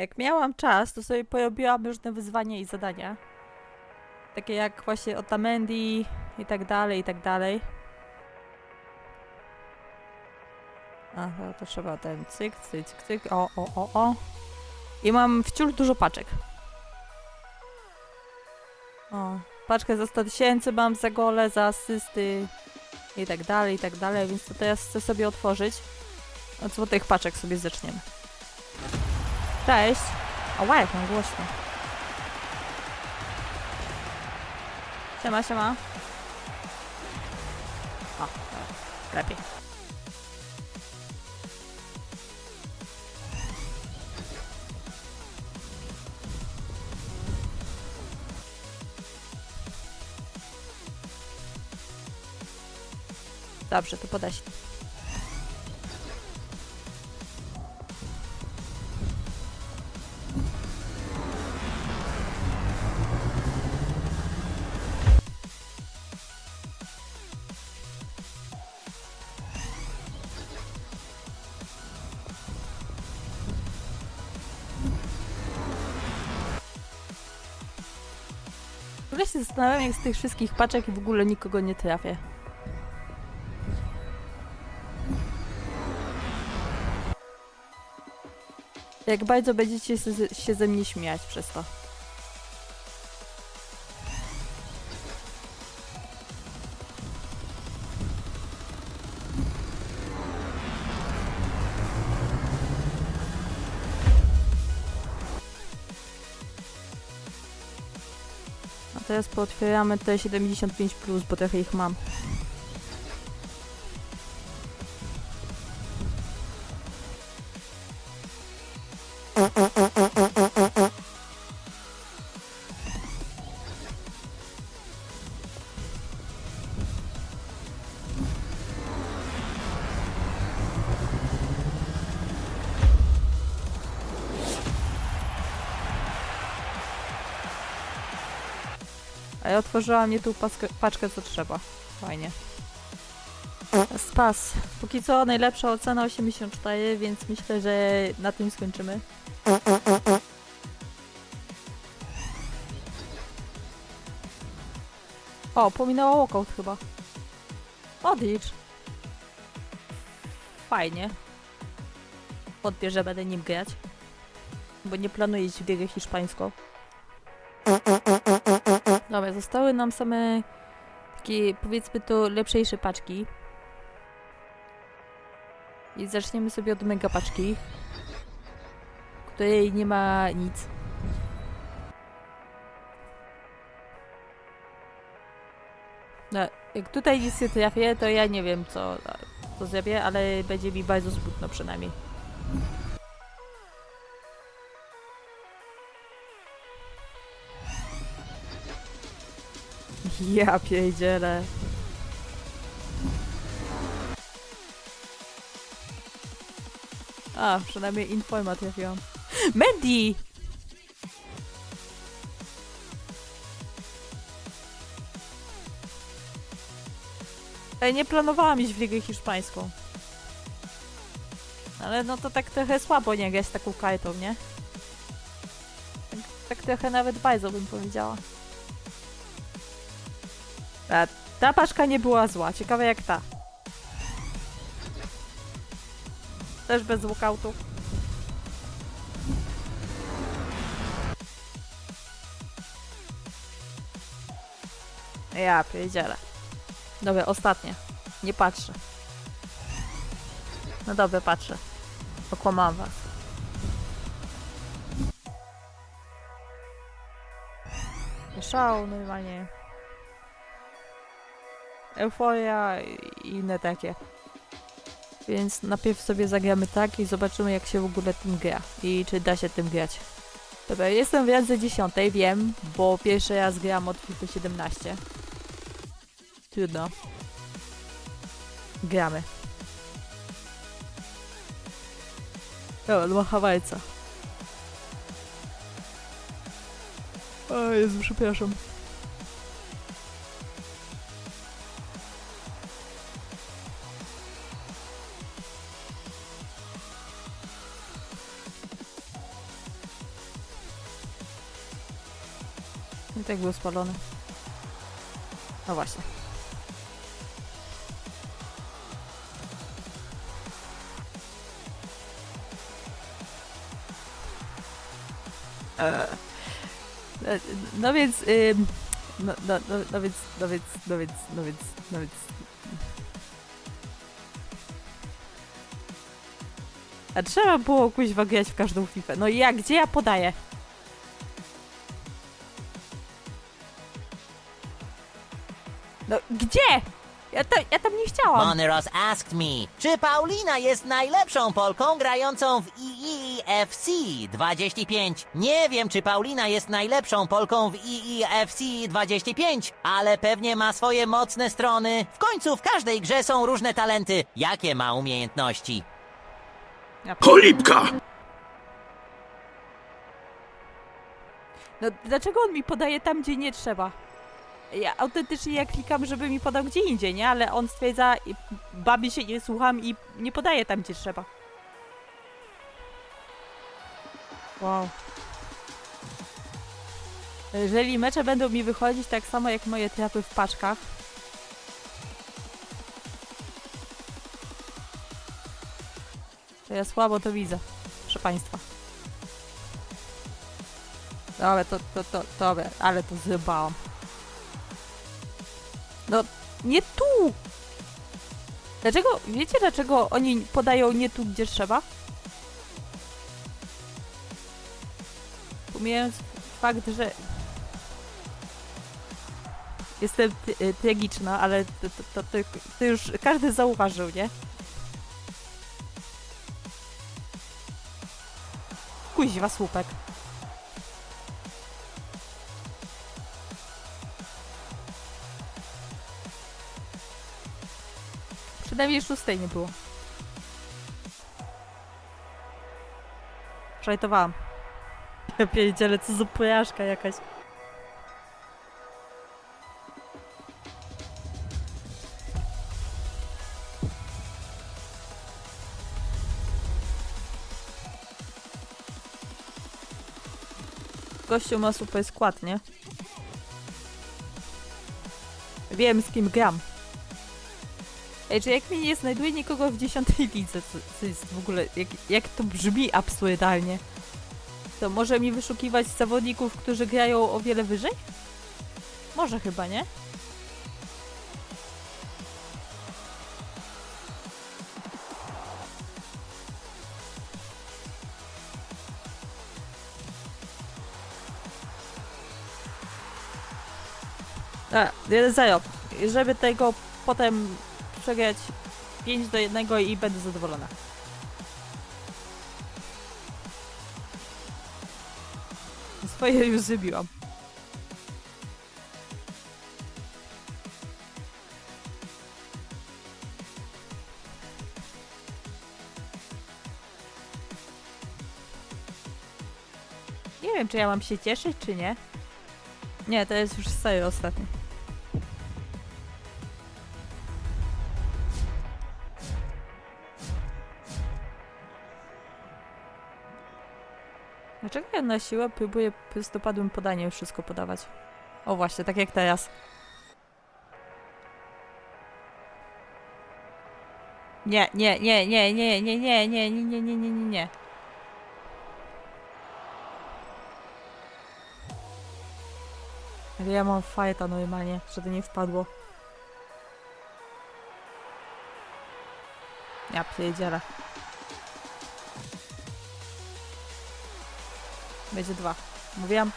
Jak miałam czas, to sobie porobiłam różne wyzwania i zadania. Takie jak właśnie Otamendi i tak dalej, i tak dalej. Aha, to trzeba ten cyk, cyk, cyk, cyk. O, o, o, o. I mam wciąż dużo paczek. O, paczkę za 100 tysięcy mam za gole, za asysty i tak dalej, i tak dalej, więc to teraz chcę sobie otworzyć. Od złotych paczek sobie zaczniemy. Cześć! O, jak mam głośno. Siema, siema. O, lepiej. Dobrze, to podaj się. Ogóle się zastanawiam, jak z tych wszystkich paczek w ogóle nikogo nie trafię. Jak bardzo będziecie się ze mnie śmiać przez to. Teraz pootwieramy te 75, plus, bo trochę ich mam. A ja otworzyłam nie tą paskę, paczkę, co trzeba. Fajnie. Spas. Póki co najlepsza ocena 84, więc myślę, że na tym skończymy. O, pominęła walkout chyba. Odlicz. Fajnie. Wątpię, że będę nim grać. Bo nie planuję iść w ligę hiszpańską. Dobra, zostały nam same takie, powiedzmy to, lepszejsze paczki. I zaczniemy sobie od mega paczki, której nie ma nic. No, jak tutaj nic nie trafię, to ja nie wiem, co, co zrobię, ale będzie mi bardzo smutno przynajmniej. Ja pierdzielę. A, przynajmniej informa trafiłam. Mandy! Ej, nie planowałam iść w ligę hiszpańską. Ale no to tak trochę słabo nie grać taką kartą, nie? Tak, tak trochę nawet bardzo bym powiedziała. Ta, ta paczka nie była zła. Ciekawe jak ta. Też bez walkoutu. Ja pierdzielę. Dobra, ostatnie. Nie patrzę. No dobra, patrzę. Okłamałam was. Szał normalnie. Euforia i inne takie. Więc najpierw sobie zagramy tak i zobaczymy jak się w ogóle tym gra i czy da się tym grać. Dobra, jestem w randze 10, wiem, bo pierwszy raz gram od FIFA 17. Trudno. Gramy. O, dwa Hawajca. O Jezu, przepraszam. I tak był spalony. No właśnie. E, No więc, ym, no, no, no, no więc, no więc, no więc, no więc, no więc. A trzeba było kuźwa grać w każdą FIFA. No i jak, gdzie ja podaję? Gdzie? Ja, ta, ja tam nie chciałam. Moneros asked me, czy Paulina jest najlepszą Polką grającą w EEFC 25. Nie wiem, czy Paulina jest najlepszą Polką w EEFC 25, ale pewnie ma swoje mocne strony. W końcu w każdej grze są różne talenty. Jakie ma umiejętności? Ja Cholipka! No dlaczego on mi podaje tam, gdzie nie trzeba? Ja autentycznie ja klikam, żeby mi podał gdzie indziej, nie? Ale on stwierdza, i babi się nie słucham i nie podaje tam, gdzie trzeba. Wow. Jeżeli mecze będą mi wychodzić tak samo jak moje trapy w paczkach, to ja słabo to widzę, proszę Państwa. Dobra, to, to, to, dobra, ale to zrybałam. Nie tu! Dlaczego, wiecie dlaczego oni podają nie tu, gdzie trzeba? Pomijając fakt, że jestem y, tragiczna, ale to, to, to, to, to już każdy zauważył, nie? Kuźwa słupek. Przynajmniej szóstej nie było. Szajtowałam. Ja pierdzielę, co za pojażdżka jakaś. Gościu ma super skład, nie? Wiem z kim gram. Ej, czy jak mi nie znajduje nikogo w dziesiątej lidze, co, co jest w ogóle, jak, jak to brzmi absurdalnie, to może mi wyszukiwać zawodników, którzy grają o wiele wyżej? Może chyba, nie? A, 1-0. Żeby tego potem przegrać 5 do 1 i będę zadowolona. Swoje już zrobiłam. Nie wiem, czy ja mam się cieszyć, czy nie. Nie, to jest już serio ostatni. Dlaczego ja na siłę próbuję prostopadłym podaniem wszystko podawać? O właśnie, tak jak teraz. Nie, nie, nie, nie, nie, nie, nie, nie, nie, nie, nie, nie, nie, nie. Ale ja mam fajta normalnie, że to nie wpadło. Ja pierdzielę. Będzie dwa. Mówiłam.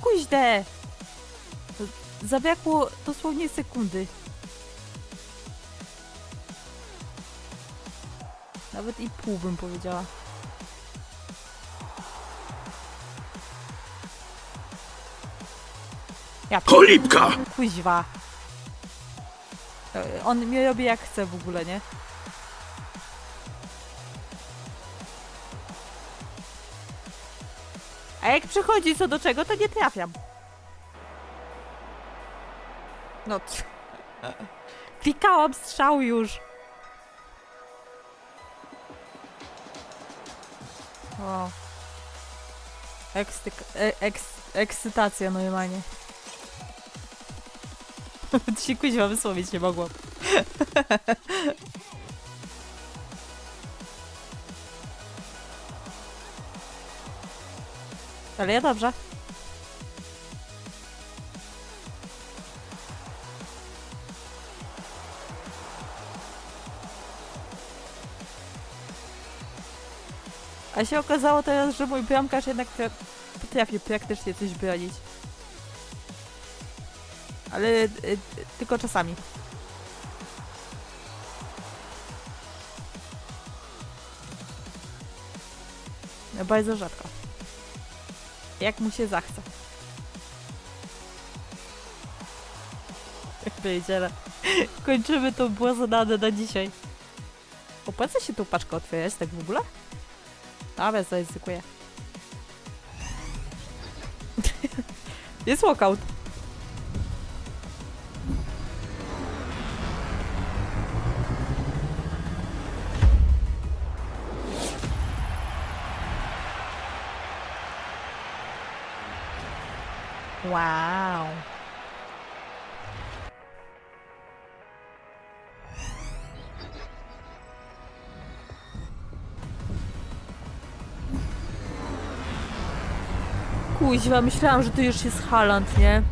Kuźde! Zabrakło dosłownie sekundy. Nawet i pół bym powiedziała. Ja Cholipka! kuźwa. On mi robi jak chce w ogóle, nie? A jak przychodzi co do czego, to nie trafiam. No. Klikałam strzał już. O. Ekstyk, e, eks, ekscytacja normalnie. Dzisiaj kuźwa wysłowić nie mogłam. Ale ja dobrze. A się okazało teraz, że mój bramkarz jednak tra- potrafi praktycznie coś bronić. Ale y, tylko czasami. No bardzo rzadko. Jak mu się zachce. Jak. Kończymy tą błazonadę na dzisiaj. Opłaca się tą paczkę otwierać tak w ogóle? Dobra, zaryzykuję. Jest walkout. Wow. Kuźwa, myślałam, że to już jest Haland, nie?